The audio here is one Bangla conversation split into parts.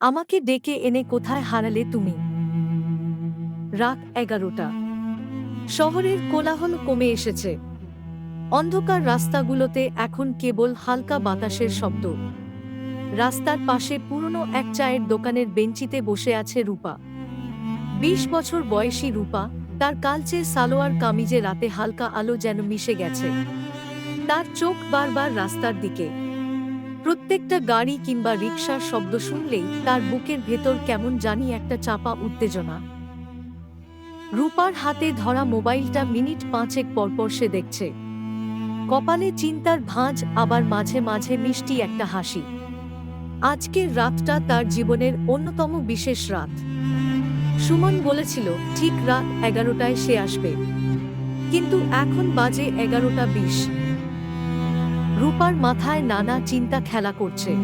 আমাকে ডেকে এনে কোথায় হারালে তুমি? রাত এগারোটা। শহরের কোলাহল কমে এসেছে। অন্ধকার রাস্তাগুলোতে এখন কেবল হালকা বাতাসের শব্দ। রাস্তার পাশে পুরনো এক চায়ের দোকানের বেঞ্চিতে বসে আছে রূপা। বিশ বছর বয়সী রূপা, তার কালচে সালোয়ার কামিজে রাতে হালকা আলো যেন মিশে গেছে। তার চোখ বারবার রাস্তার দিকে। প্রত্যেকটা গাড়ি কিংবা রিকশার শব্দ শুনলেই তার বুকের ভেতর কেমন জানি একটা চাপা উত্তেজনা। রূপার হাতে ধরা মোবাইলটা মিনিট পাঁচেক পরপর সে দেখছে। কপালে চিন্তার ভাঁজ, আবার মাঝে মাঝে মিষ্টি একটা হাসি। আজকের রাতটা তার জীবনের অন্যতম বিশেষ রাত। সুমন বলেছিল, ঠিক রাত এগারোটায় সে আসবে। কিন্তু এখন বাজে এগারোটা বিশ। রূপার মাথায় নানা চিন্তা খেলা করছে।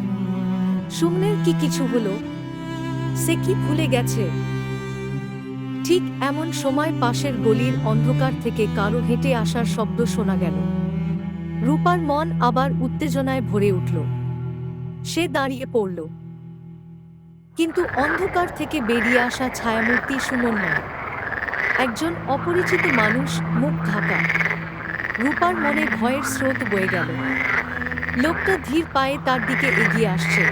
সুমনের কি কিছু হলো? সে কি ভুলে গেছে? ঠিক এমন সময় পাশের গলির অন্ধকার থেকে কারও হেঁটে আসার শব্দ শোনা গেল। রূপার মন আবার উত্তেজনায় ভরে উঠল। সে দাঁড়িয়ে পড়ল। কিন্তু অন্ধকার থেকে বেরিয়ে আসা ছায়ামূর্তি সুমন নয় একজন অপরিচিত মানুষ মুখ ঢাকা। রূপার মনে ভয়ের স্রোত বয়ে গেল। লোকটা ধীর পায়ে তার দিকে এগিয়ে আসছে।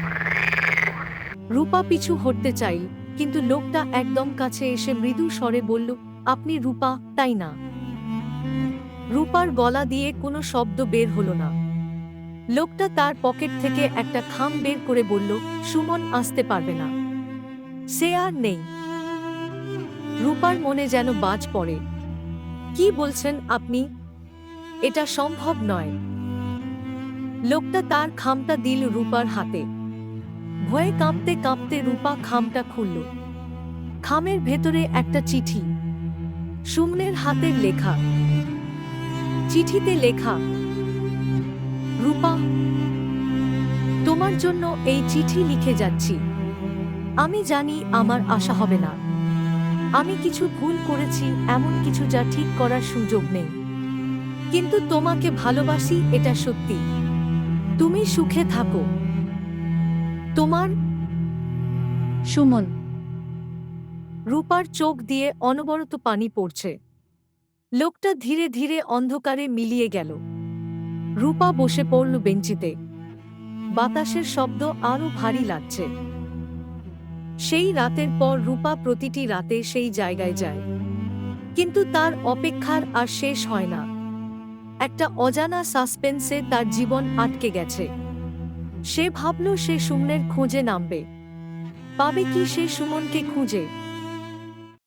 রূপা পিছু হটতে চাই, কিন্তু লোকটা একদম কাছে এসে মৃদু স্বরে বলল, আপনি রূপা, তাই না? রূপার গলা দিয়ে কোনো শব্দ বের হলো না। লোকটা তার পকেট থেকে একটা খাম বের করে বলল, সুমন আসতে পারবে না। সে আর নেই। রূপার মনে যেন বাজ পড়ে। কি বলছেন আপনি? এটা সম্ভব নয়। লোকটা তার খামটা দিল রূপার হাতে। ভয়ে কাঁপতে কাঁপতে রূপা খামটা খুলল। খামের ভেতরে একটা চিঠি। সুমনের হাতের লেখা। চিঠিতে লেখা, রূপা, তোমার জন্য এই চিঠি লিখে যাচ্ছি। আমি জানি আমার আশা হবে না। আমি কিছু ভুল করেছি, এমন কিছু যা ঠিক করার সুযোগ নেই। কিন্তু তোমাকে ভালোবাসি, এটা সত্যি। তুমি সুখে থাকো। তোমার সুমন। রূপার চোখ দিয়ে অনবরত পানি পড়ছে। লোকটা ধীরে ধীরে অন্ধকারে মিলিয়ে গেল। রূপা বসে পড়ল বেঞ্চিতে। বাতাসের শব্দ আরও ভারী লাগছে। সেই রাতের পর রূপা প্রতিটি রাতে সেই জায়গায় যায়। কিন্তু তার অপেক্ষার আর শেষ হয় না। একটা অজানা সাসপেন্সে তার জীবন আটকে গেছে। সে ভাবল সে সুমনের খোঁজে নামবে। পাবে কি সে সুমনকে খুঁজে?